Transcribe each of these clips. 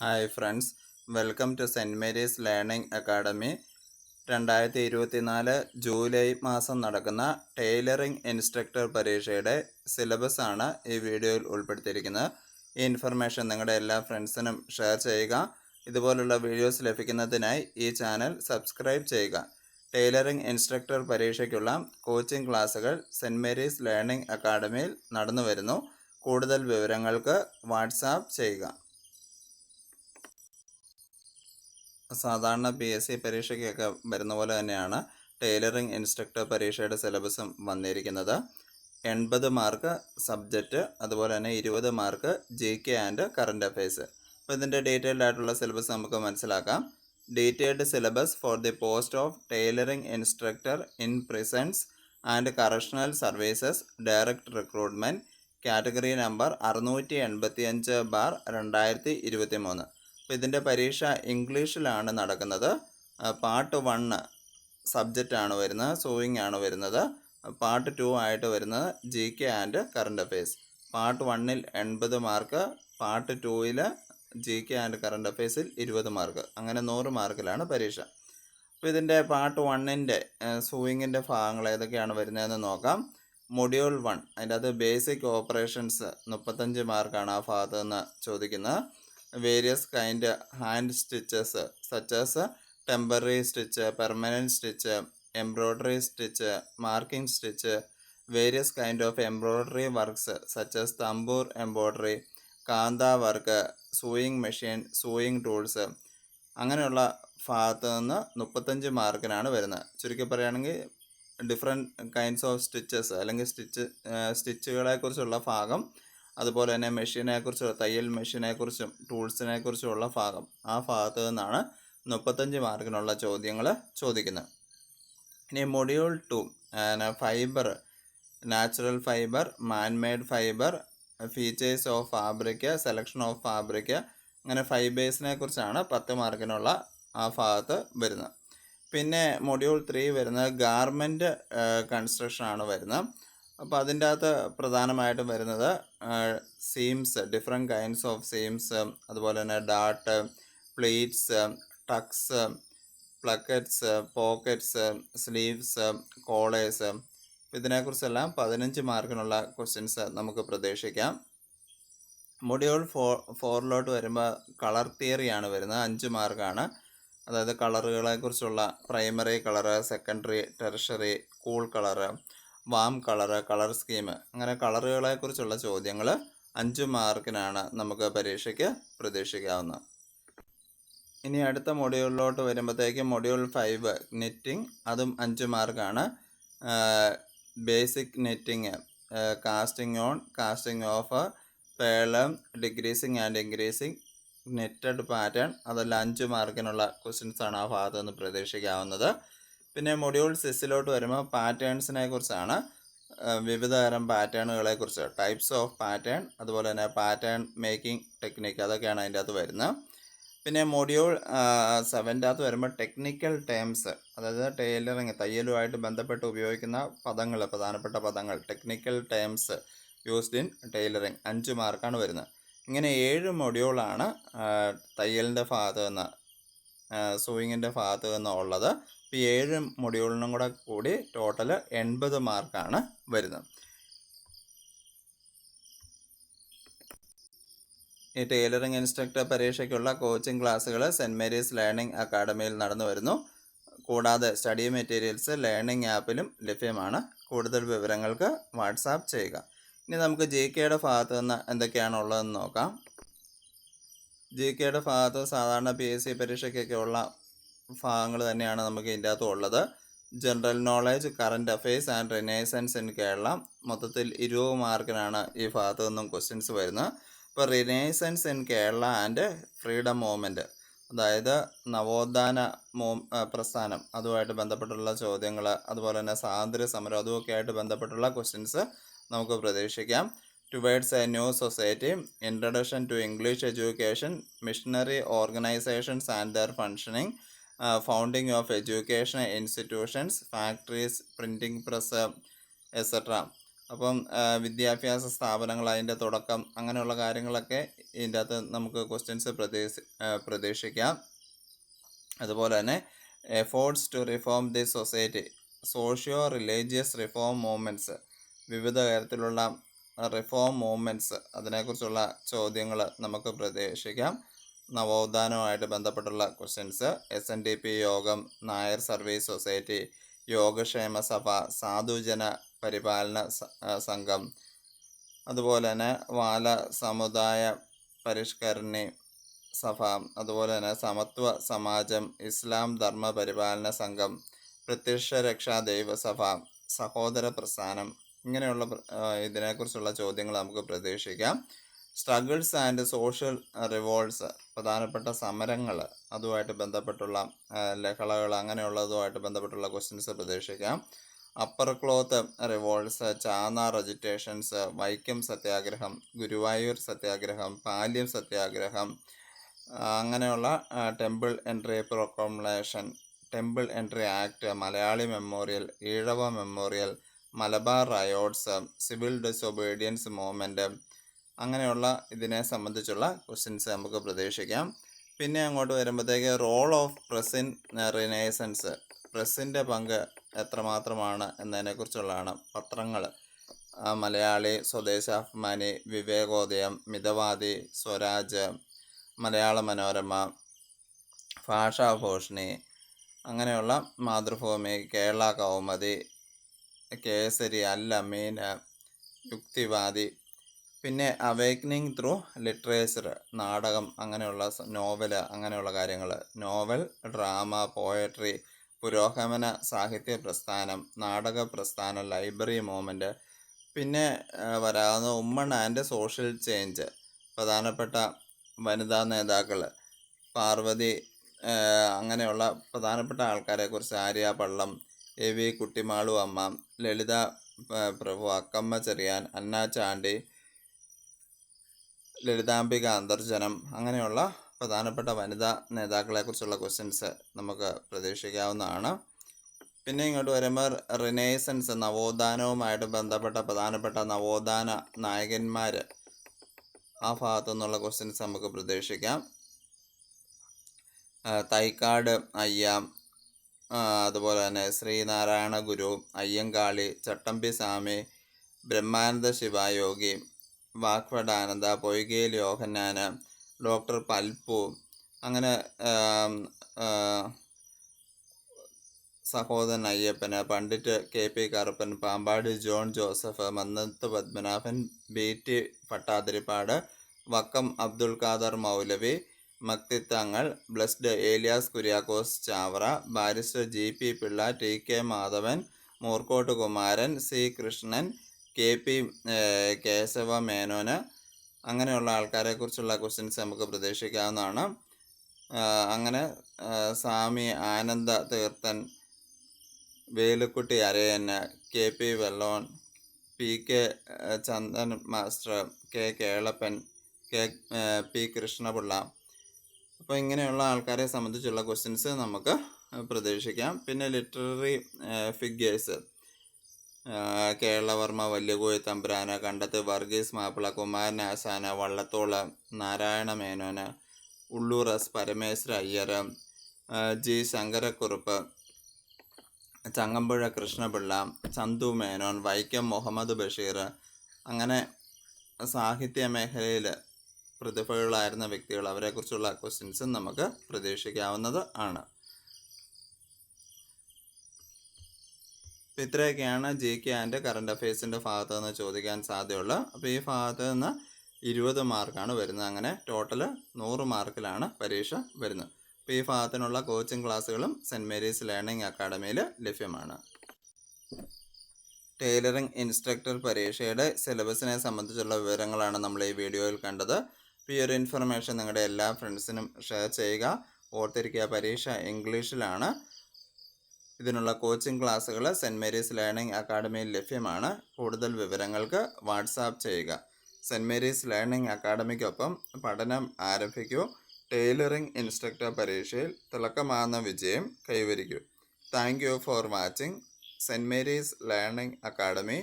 Hi friends welcome to Saint Mary's Learning Academy രണ്ടായിരത്തി ഇരുപത്തിനാല് July മാസം നടക്കുന്ന ടൈലറിംഗ് ഇൻസ്ട്രക്ടർ പരീക്ഷയുടെ സിലബസ് ആണ് ഈ വീഡിയോയിൽ ഉൾപ്പെടുത്തിയിരിക്കുന്നത്. ഈ ഇൻഫർമേഷൻ നിങ്ങളുടെ എല്ലാ ഫ്രണ്ട്സിനും ഷെയർ ചെയ്യുക. ഇതുപോലുള്ള വീഡിയോസ് ലഭിക്കുന്നതിനായി ഈ ചാനൽ സബ്സ്ക്രൈബ് ചെയ്യുക. ടൈലറിംഗ് ഇൻസ്ട്രക്ടർ പരീക്ഷയ്ക്കുള്ള കോച്ചിംഗ് ക്ലാസ്സുകൾ സെന്റ് മേരീസ് ലേണിംഗ് അക്കാഡമിയിൽ നടന്നു വരുന്നു. കൂടുതൽ വിവരങ്ങൾക്ക് വാട്സാപ്പ് ചെയ്യുക. സാധാരണ പി എസ് സി പരീക്ഷയ്ക്കൊക്കെ വരുന്ന പോലെ തന്നെയാണ് ടൈലറിംഗ് ഇൻസ്ട്രക്ടർ പരീക്ഷയുടെ സിലബസും വന്നിരിക്കുന്നത്. എൺപത് മാർക്ക് സബ്ജക്റ്റ് അതുപോലെ തന്നെ ഇരുപത് mark G K and current affairs അപ്പോൾ ഇതിന്റെ ഡീറ്റെയിൽഡ് ആയിട്ടുള്ള സിലബസ് നമുക്ക് മനസ്സിലാക്കാം. Detailed syllabus for the post of tailoring instructor in prisons and correctional services direct recruitment category number അറുന്നൂറ്റി എൺപത്തി അഞ്ച് ബാർ രണ്ടായിരത്തി ഇരുപത്തി മൂന്ന് അപ്പോൾ ഇതിന്റെ പരീക്ഷ ഇംഗ്ലീഷിലാണ് നടക്കുന്നത്. പാർട്ട് വണ്ണ് ആണ് വരുന്നത് സൂയിങ് ആണ് വരുന്നത്. പാർട്ട് ടു ആയിട്ട് വരുന്നത് G K and current affairs. Part വണ്ണിൽ എൺപത് മാർക്ക് പാർട്ട് ടൂവിൽ ജി കെ ആൻഡ് കറണ്ട് അഫയേഴ്സിൽ ഇരുപത് മാർക്ക്. അങ്ങനെ നൂറ് മാർക്കിലാണ് പരീക്ഷ. അപ്പോൾ ഇതിന്റെ പാർട്ട് വണ്ണിന്റെ സൂയിങ്ങിന്റെ ഭാഗങ്ങൾ ഏതൊക്കെയാണ് വരുന്നതെന്ന് നോക്കാം. മൊഡ്യൂൾ വൺ അതിന്റെ അത് ബേസിക് ഓപ്പറേഷൻസ് മുപ്പത്തഞ്ച് മാർക്കാണ് ആ ഭാഗത്ത് നിന്ന് ചോദിക്കുന്നത്. Various kind hand stitches such as temporary stitch permanent stitch embroidery stitch marking stitch various kind of embroidery works such as tambour embroidery kantha work sewing machine sewing tools അങ്ങനെയുള്ള ഭാഗത്ത് നിന്ന് മുപ്പത്തഞ്ച് മാർക്കിനാണ് വരുന്നത്. ചുരുക്കി പറയുകയാണെങ്കിൽ ഡിഫറെന്റ് കൈൻഡ്സ് ഓഫ് സ്റ്റിച്ചസ് അല്ലെങ്കിൽ stitch സ്റ്റിച്ചുകളെക്കുറിച്ചുള്ള ഭാഗം അതുപോലെ തന്നെ മെഷീനെ കുറിച്ചുള്ള തയ്യൽ മെഷീനെ കുറിച്ചും ടൂൾസിനെ കുറിച്ചുമുള്ള ഭാഗം. ആ ഭാഗത്ത് നിന്നാണ് മുപ്പത്തഞ്ച് മാർക്കിനുള്ള ചോദ്യങ്ങൾ ചോദിക്കുന്നത്. ഇനി module two fibre natural fibre manmade fibre features of fabric selection of fabric അങ്ങനെ ഫൈബേഴ്സിനെ കുറിച്ചാണ് പത്ത് മാർക്കിനുള്ള ആ ഭാഗത്ത് വരുന്നത്. പിന്നെ മൊഡ്യൂൾ ത്രീ വരുന്നത് ഗാർമെന്റ് കൺസ്ട്രക്ഷൻ ആണ് വരുന്നത്. അപ്പോൾ അതിന്റെ അകത്ത് പ്രധാനമായിട്ടും വരുന്നത് seams different kinds of seams അതുപോലെ തന്നെ dot pleats tucks plackets pockets sleeves collars ഇതിനെക്കുറിച്ചെല്ലാം പതിനഞ്ച് മാർക്കിനുള്ള ക്വസ്റ്റ്യൻസ് നമുക്ക് പ്രതീക്ഷിക്കാം. മൊഡ്യൂൾ ഫോർ ഫോറിലോട്ട് വരുമ്പോൾ കളർ തിയറിയാണ് വരുന്നത്. അഞ്ച് മാർക്കാണ്. അതായത് കളറുകളെക്കുറിച്ചുള്ള primary colour secondary tertiary cool colour warm colour colour scheme അങ്ങനെ കളറുകളെ കുറിച്ചുള്ള ചോദ്യങ്ങൾ അഞ്ച് മാർക്കിനാണ് നമുക്ക് പരീക്ഷയ്ക്ക് പ്രതീക്ഷിക്കാവുന്നത്. ഇനി അടുത്ത മൊഡ്യൂളിലോട്ട് വരുമ്പോഴത്തേക്ക് മൊഡ്യൂൾ ഫൈവ് നെറ്റിംഗ് അതും അഞ്ച് മാർക്കാണ്. Basic knitting casting on casting off പേളം decreasing and increasing knitted pattern അതെല്ലാം അഞ്ച് മാർക്കിനുള്ള ക്വസ്റ്റ്യൻസാണ് ആ ഭാഗത്ത് നിന്ന് പ്രതീക്ഷിക്കാവുന്നത്. പിന്നെ മൊഡ്യൂൾ സിക്സിലോട്ട് വരുമ്പോൾ പാറ്റേൺസിനെ കുറിച്ചാണ് വിവിധ തരം പാറ്റേണുകളെ കുറിച്ച് ടൈപ്സ് ഓഫ് പാറ്റേൺ അതുപോലെ തന്നെ പാറ്റേൺ മേക്കിംഗ് ടെക്നിക്ക് അതൊക്കെയാണ് അതിന്റെ അകത്ത് വരുന്നത്. പിന്നെ മൊഡ്യൂൾ സെവന്റെ അകത്ത് വരുമ്പോൾ ടെക്നിക്കൽ ടേംസ് അതായത് ടൈലറിങ് തയ്യലുമായിട്ട് ബന്ധപ്പെട്ട് ഉപയോഗിക്കുന്ന പദങ്ങൾ പ്രധാനപ്പെട്ട പദങ്ങൾ technical terms used in tailoring അഞ്ച് മാർക്കാണ് വരുന്നത്. ഇങ്ങനെ ഏഴ് മൊഡ്യൂളാണ് തയ്യലിന്റെ ഭാഗത്ത് നിന്ന് സൂയിങ്ങിന്റെ ഭാഗത്ത് നിന്ന് ഉള്ളത്. ഇപ്പോൾ ഏഴ് മൊഡ്യൂളിനും കൂടെ കൂടി ടോട്ടൽ എൺപത് മാർക്കാണ് വരുന്നത്. ഈ ടൈലറിംഗ് ഇൻസ്ട്രക്ടർ പരീക്ഷയ്ക്കുള്ള കോച്ചിങ് ക്ലാസ്സുകൾ സെന്റ് മേരീസ് ലേണിംഗ് അക്കാഡമിയിൽ നടന്നു വരുന്നു. കൂടാതെ സ്റ്റഡി മെറ്റീരിയൽസ് ലേണിംഗ് ആപ്പിലും ലഭ്യമാണ്. കൂടുതൽ വിവരങ്ങൾക്ക് വാട്സാപ്പ് ചെയ്യുക. ഇനി നമുക്ക് ജി കെയുടെ ഭാഗത്ത് നിന്ന് എന്തൊക്കെയാണ് ഉള്ളതെന്ന് നോക്കാം. ജി കെയുടെ ഭാഗത്ത് സാധാരണ പി എസ് സി പരീക്ഷയ്ക്കൊക്കെ ഉള്ള ഭാഗങ്ങൾ തന്നെയാണ് നമുക്ക് ഇതിന്റെ അകത്ത് ഉള്ളത്. General knowledge current affairs and renaissance in Kerala മൊത്തത്തിൽ ഇരുപത് മാർക്കിനാണ് ഈ ഭാഗത്തു നിന്നും ക്വസ്റ്റ്യൻസ് വരുന്നത്. ഇപ്പോൾ renaissance in Kerala and freedom movement അതായത് നവോത്ഥാന മോ പ്രസ്ഥാനം. അതുമായിട്ട് ബന്ധപ്പെട്ടുള്ള ചോദ്യങ്ങൾ അതുപോലെ തന്നെ സ്വാതന്ത്ര്യ സമരം അതുമൊക്കെ ആയിട്ട് ബന്ധപ്പെട്ടുള്ള ക്വസ്റ്റ്യൻസ് നമുക്ക് പ്രതീക്ഷിക്കാം. Towards a new society introduction to English education missionary organisations and their functioning founding of education institutions factories printing press etcetera അപ്പം വിദ്യാഭ്യാസ സ്ഥാപനങ്ങൾ അതിന്റെ തുടക്കം അങ്ങനെയുള്ള കാര്യങ്ങളൊക്കെ ഇതിന്റെ അകത്ത് നമുക്ക് ക്വസ്റ്റ്യൻസ് പ്രതീക്ഷ പ്രതീക്ഷിക്കാം. അതുപോലെ തന്നെ efforts to reform the society socio religious reform movements വിവിധ തരത്തിലുള്ള റിഫോം മൂവ്മെന്റ്സ് അതിനെക്കുറിച്ചുള്ള ചോദ്യങ്ങൾ നമുക്ക് പ്രതീക്ഷിക്കാം. നവോത്ഥാനവുമായിട്ട് ബന്ധപ്പെട്ടുള്ള questions S N D P Yogam Nair service society Yogakshema സഭ സാധുജന പരിപാലന സംഘം. അതുപോലെ തന്നെ വാല സമുദായ പരിഷ്കരണി സഭ അതുപോലെ തന്നെ സമത്വ സമാജം ഇസ്ലാം ധർമ്മ പരിപാലന സംഘം പ്രത്യക്ഷ രക്ഷാ ദൈവസഭ സഹോദര പ്രസ്ഥാനം ഇങ്ങനെയുള്ള ഇതിനെക്കുറിച്ചുള്ള ചോദ്യങ്ങൾ നമുക്ക് പ്രതീക്ഷിക്കാം. സ്ട്രഗിൾസ് ആൻഡ് സോഷ്യൽ റിവോൾട്ട്സ് പ്രധാനപ്പെട്ട സമരങ്ങൾ അതുമായിട്ട് ബന്ധപ്പെട്ടുള്ള ആ, ലഹളകൾ അങ്ങനെയുള്ളതുമായിട്ട് ബന്ധപ്പെട്ടുള്ള ക്വസ്റ്റ്യൻസ് പ്രതീക്ഷിക്കാം. അപ്പർ ക്ലോത്ത് റിവോൾട്ട്സ് ചാന റെജിറ്റേഷൻസ് വൈക്കം സത്യാഗ്രഹം ഗുരുവായൂർ സത്യാഗ്രഹം പാല്യം സത്യാഗ്രഹം ആ, അങ്ങനെയുള്ള temple entry proclamation temple entry act Malayali memorial Ezhava memorial Malabar riots civil disobedience movement അങ്ങനെയുള്ള ഇതിനെ സംബന്ധിച്ചുള്ള ക്വസ്റ്റ്യൻസ് നമുക്ക് പ്രതീക്ഷിക്കാം. പിന്നെ അങ്ങോട്ട് വരുമ്പോഴത്തേക്ക് role of press in renaissance പ്രസിന്റെ പങ്ക് എത്രമാത്രമാണ് എന്നതിനെക്കുറിച്ചുള്ളതാണ് പത്രങ്ങൾ. മലയാളി സ്വദേശാഭിമാനി വിവേകോദയം മിതവാദി സ്വരാജ് മലയാള മനോരമ ഭാഷാഭൂഷണി അങ്ങനെയുള്ള മാതൃഭൂമി കേരള കൗമുദി കേസരി അല്ല മീൻ യുക്തിവാദി പിന്നെ അവേക്കനിങ് ത്രൂ ലിറ്ററേച്ചർ നാടകം അങ്ങനെയുള്ള നോവൽ അങ്ങനെയുള്ള കാര്യങ്ങൾ നോവൽ ഡ്രാമ പോയട്രി പുരോഗമന സാഹിത്യ പ്രസ്ഥാനം നാടക പ്രസ്ഥാനം ലൈബ്രറി മൂവ്മെന്റ് പിന്നെ വരാവുന്ന ഉമ്മൺ ആൻഡ് സോഷ്യൽ ചേഞ്ച് പ്രധാനപ്പെട്ട വനിതാ നേതാക്കൾ പാർവതി അങ്ങനെയുള്ള പ്രധാനപ്പെട്ട ആൾക്കാരെക്കുറിച്ച് ആര്യ പള്ളം എ വി കുട്ടിമാളു അമ്മ ലളിത പ്രഭു അക്കമ്മ ചെറിയാൻ അന്ന ചാണ്ടി ലളിതാംബിക അന്തർജനം അങ്ങനെയുള്ള പ്രധാനപ്പെട്ട വനിതാ നേതാക്കളെക്കുറിച്ചുള്ള ക്വസ്റ്റ്യൻസ് നമുക്ക് പ്രതീക്ഷിക്കാവുന്നതാണ്. പിന്നെ ഇങ്ങോട്ട് വരുമ്പോൾ റിനേസൻസ് നവോത്ഥാനവുമായിട്ട് ബന്ധപ്പെട്ട പ്രധാനപ്പെട്ട നവോത്ഥാന നായകന്മാർ ആ ഭാഗത്തു നിന്നുള്ള ക്വസ്റ്റ്യൻസ് നമുക്ക് പ്രതീക്ഷിക്കാം. തൈക്കാട് അയ്യാം അതുപോലെ തന്നെ ശ്രീനാരായണ ഗുരു അയ്യങ്കാളി ചട്ടമ്പി സ്വാമി ബ്രഹ്മാനന്ദ ശിവയോഗി വാക്വടാനന്ദ പൊയ്കേൽ യോഹന്നാൻ ഡോക്ടർ പൽപ്പു അങ്ങനെ Sahodaran Ayyappan Pandit K P Karuppan Pampady John Joseph Mannath Padmanabhan V T Bhattathiripad Vakkom Abdul Khader Moulavi Makthithangal blessed Elias Kuriakose Chavara barrister G P Pillai T K Madhavan Moorkoth Kumaran C Krishnan K P Kesava Menon അങ്ങനെയുള്ള ആൾക്കാരെക്കുറിച്ചുള്ള ക്വസ്റ്റ്യൻസ് നമുക്ക് പ്രതീക്ഷിക്കാവുന്നതാണ്. അങ്ങനെ Swami Ananda Theerthan Velukutty Arayan K P വെള്ളോൺ P K Chandan master K Kelappan K P Krishna Pillai. അപ്പോൾ ഇങ്ങനെയുള്ള ആൾക്കാരെ സംബന്ധിച്ചുള്ള ക്വസ്റ്റ്യൻസ് നമുക്ക് പ്രതീക്ഷിക്കാം. പിന്നെ literary figures Kerala Varma Valiya Koyi Thampuran Kandathil Varghese Mappila Kumaran Asan Vallathol Narayana Menon Ulloor S Parameswara Iyer G Sankara Kurup Changampuzha Krishnapillai Chandu Menon Vaikom Muhammad Basheer അങ്ങനെ സാഹിത്യ മേഖലയിൽ പ്രതിഭകളായിരുന്ന വ്യക്തികൾ. അവരെക്കുറിച്ചുള്ള ക്വസ്റ്റ്യൻസും നമുക്ക് പ്രതീക്ഷിക്കാവുന്നത് ആണ്. അപ്പോൾ ഇത്രയൊക്കെയാണ് ജെ കെ ആൻഡ് കറണ്ട് അഫയേഴ്സിന്റെ ഭാഗത്ത് നിന്ന് ചോദിക്കാൻ സാധ്യതയുള്ളത് അപ്പോൾ ഈ ഭാഗത്ത് നിന്ന് ഇരുപത് മാർക്കാണ് വരുന്നത്. അങ്ങനെ ടോട്ടൽ നൂറ് മാർക്കിലാണ് പരീക്ഷ വരുന്നത്. അപ്പോൾ ഈ ഭാഗത്തിനുള്ള കോച്ചിങ് ക്ലാസ്സുകളും സെന്റ് മേരീസ് ലേണിംഗ് അക്കാഡമിയിൽ ലഭ്യമാണ്. ടൈലറിംഗ് ഇൻസ്ട്രക്ടർ പരീക്ഷയുടെ സിലബസിനെ സംബന്ധിച്ചുള്ള വിവരങ്ങളാണ് നമ്മൾ ഈ വീഡിയോയിൽ കണ്ടത്. അപ്പോൾ ഈ ഒരു ഇൻഫർമേഷൻ നിങ്ങളുടെ എല്ലാ ഫ്രണ്ട്സിനും ഷെയർ ചെയ്യുക. ഓർത്തിരിക്കുക പരീക്ഷ ഇംഗ്ലീഷിലാണ് ഇതിനുള്ള കോച്ചിംഗ് ക്ലാസ്സുകൾ സെന്റ് മേരീസ് ലേണിംഗ് അക്കാഡമിയിൽ ലഭ്യമാണ്. കൂടുതൽ വിവരങ്ങൾക്ക് വാട്സാപ്പ് ചെയ്യുക. സെന്റ് മേരീസ് ലേണിംഗ് അക്കാഡമിക്കൊപ്പം പഠനം ആരംഭിക്കൂ. ടൈലറിംഗ് ഇൻസ്ട്രക്ടർ പരീക്ഷയിൽ തിളക്കമാർന്ന വിജയം കൈവരിക്കൂ. Thank you for watching saint Mary's learning academy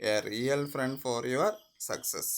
a real friend for your success